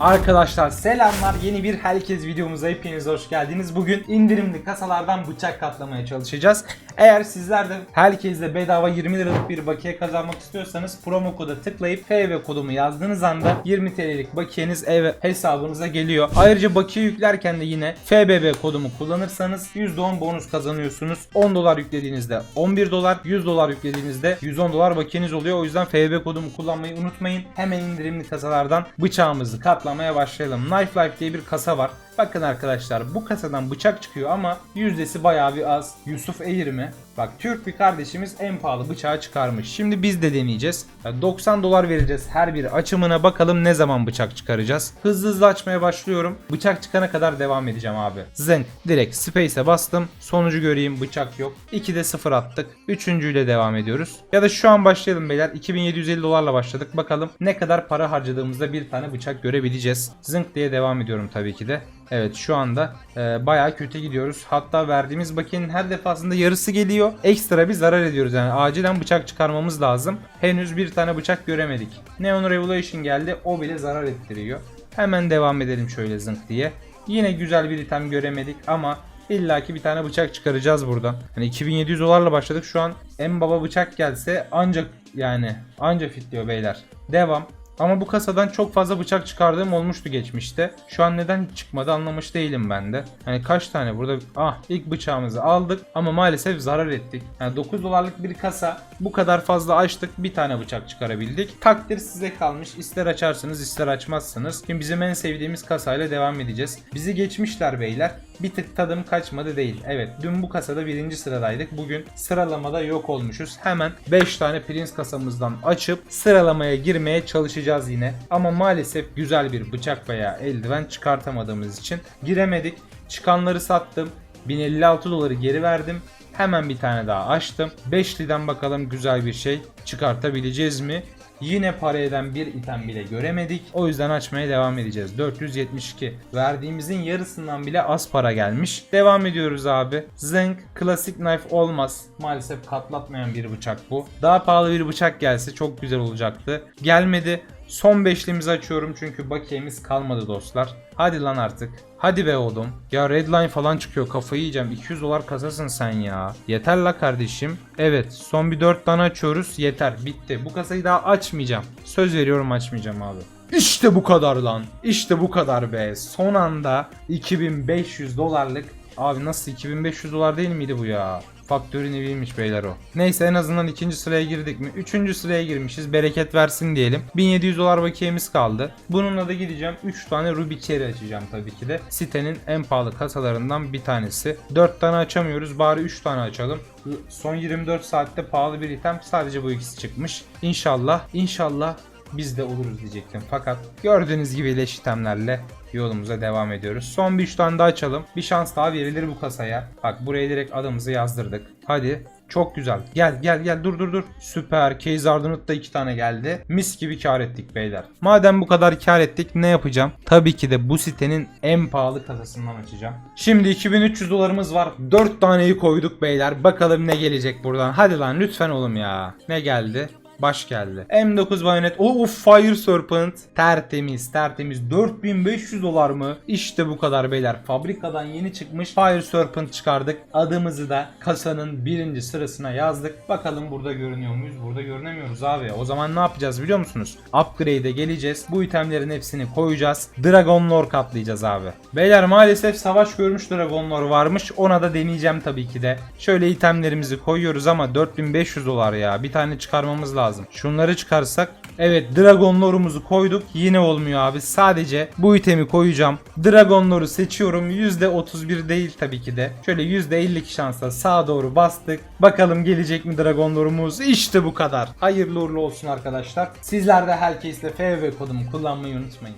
Arkadaşlar selamlar yeni bir herkes videomuza hepiniz hoş geldiniz. Bugün indirimli kasalardan bıçak katlamaya çalışacağız. Eğer sizler de herkesle bedava 20 liralık bir bakiye kazanmak istiyorsanız promo koda tıklayıp FB kodumu yazdığınız anda 20 TL'lik bakiyeniz ev hesabınıza geliyor. Ayrıca bakiye yüklerken de yine FBB kodumu kullanırsanız %10 bonus kazanıyorsunuz. 10 dolar yüklediğinizde 11 dolar, 100 dolar yüklediğinizde 110 dolar bakiyeniz oluyor. O yüzden FB kodumu kullanmayı unutmayın. Hemen indirimli kasalardan bıçağımızı katlamaya başlayalım. Knife Life diye bir kasa var. Bakın arkadaşlar bu kasadan bıçak çıkıyor ama yüzdesi bayağı bir az. Yusuf Eğir mi? Bak Türk bir kardeşimiz en pahalı bıçağı çıkarmış. Şimdi biz de deneyeceğiz. Ya 90 dolar vereceğiz her bir açımına bakalım ne zaman bıçak çıkaracağız. Hızlı hızlı açmaya başlıyorum. Bıçak çıkana kadar devam edeceğim abi. Zenk direkt space'e bastım. Sonucu göreyim bıçak yok. 2'de 0 attık. Üçüncüyle devam ediyoruz. Ya da şu an başlayalım beyler. 2750 dolarla başladık. Bakalım ne kadar para harcadığımızda bir tane bıçak görebileceğiz. Zınk diye devam ediyorum tabii ki de. Evet şu anda e, bayağı kötü gidiyoruz. Hatta verdiğimiz bakiyenin her defasında yarısı geliyor. Ekstra bir zarar ediyoruz yani. Acilen bıçak çıkarmamız lazım. Henüz bir tane bıçak göremedik. Neon Revolution geldi. O bile zarar ettiriyor. Hemen devam edelim şöyle zınk diye. Yine güzel bir item göremedik ama illaki bir tane bıçak çıkaracağız buradan. Hani 2700 dolarla başladık. Şu an en baba bıçak gelse ancak yani anca fitliyor beyler. Devam. Ama bu kasadan çok fazla bıçak çıkardığım olmuştu geçmişte. Şu an neden çıkmadı anlamış değilim ben de. Hani kaç tane burada ah ilk bıçağımızı aldık ama maalesef zarar ettik. Yani 9 dolarlık bir kasa bu kadar fazla açtık bir tane bıçak çıkarabildik. Takdir size kalmış. İster açarsınız ister açmazsınız. Şimdi bizim en sevdiğimiz kasayla devam edeceğiz. Bizi geçmişler beyler. Bir tık tadım kaçmadı değil. Evet dün bu kasada birinci sıradaydık. Bugün sıralamada yok olmuşuz. Hemen 5 tane Prince kasamızdan açıp sıralamaya girmeye çalışacağız yine. Ama maalesef güzel bir bıçak veya eldiven çıkartamadığımız için giremedik. Çıkanları sattım. 1056 doları geri verdim. Hemen bir tane daha açtım. Beşliden bakalım güzel bir şey çıkartabileceğiz mi? Yine para eden bir item bile göremedik. O yüzden açmaya devam edeceğiz. 472. Verdiğimizin yarısından bile az para gelmiş. Devam ediyoruz abi. Zenk klasik knife olmaz. Maalesef katlatmayan bir bıçak bu. Daha pahalı bir bıçak gelse çok güzel olacaktı. Gelmedi. Son beşlimizi açıyorum çünkü bakiyemiz kalmadı dostlar. Hadi lan artık. Hadi be oğlum. Ya redline falan çıkıyor kafayı yiyeceğim. 200 dolar kasasın sen ya. Yeter la kardeşim. Evet son bir 4 tane açıyoruz. Yeter bitti. Bu kasayı daha açmayacağım. Söz veriyorum açmayacağım abi. İşte bu kadar lan. İşte bu kadar be. Son anda 2500 dolarlık. Abi nasıl 2500 dolar değil miydi bu ya? Faktörün eviymiş beyler o. Neyse en azından ikinci sıraya girdik mi? Üçüncü sıraya girmişiz. Bereket versin diyelim. 1700 dolar bakiyemiz kaldı. Bununla da gideceğim. 3 tane Ruby Cherry açacağım tabii ki de. Sitenin en pahalı kasalarından bir tanesi. 4 tane açamıyoruz. Bari 3 tane açalım. Son 24 saatte pahalı bir item sadece bu ikisi çıkmış. İnşallah, inşallah biz de oluruz diyecektim. Fakat gördüğünüz gibi leş itemlerle yolumuza devam ediyoruz. Son bir 3 tane daha açalım. Bir şans daha verilir bu kasaya. Bak buraya direkt adımızı yazdırdık. Hadi. Çok güzel. Gel gel gel dur dur dur. Süper. Case Ardenut da 2 tane geldi. Mis gibi kar ettik beyler. Madem bu kadar kar ettik ne yapacağım? Tabii ki de bu sitenin en pahalı kasasından açacağım. Şimdi 2300 dolarımız var. 4 taneyi koyduk beyler. Bakalım ne gelecek buradan. Hadi lan lütfen oğlum ya. Ne geldi? Baş geldi. M9 bayonet. Of Fire Serpent. Tertemiz tertemiz. 4500 dolar mı? İşte bu kadar beyler. Fabrikadan yeni çıkmış Fire Serpent çıkardık. Adımızı da kasanın birinci sırasına yazdık. Bakalım burada görünüyor muyuz? Burada görünemiyoruz abi. O zaman ne yapacağız biliyor musunuz? Upgrade'e geleceğiz. Bu itemlerin hepsini koyacağız. Dragon Lore katlayacağız abi. Beyler maalesef savaş görmüş Dragon Lore varmış. Ona da deneyeceğim tabii ki de. Şöyle itemlerimizi koyuyoruz ama 4500 dolar ya. Bir tane çıkarmamız lazım. Şunları çıkarsak Evet Dragon Lore'umuzu koyduk. Yine olmuyor abi. Sadece bu itemi koyacağım. Dragon Lore'u seçiyorum. %31 değil tabii ki de. Şöyle %52 şansla sağa doğru bastık. Bakalım gelecek mi Dragon Lore'umuz? İşte bu kadar. Hayırlı uğurlu olsun arkadaşlar. Sizler de herkesle FV kodumu kullanmayı unutmayın.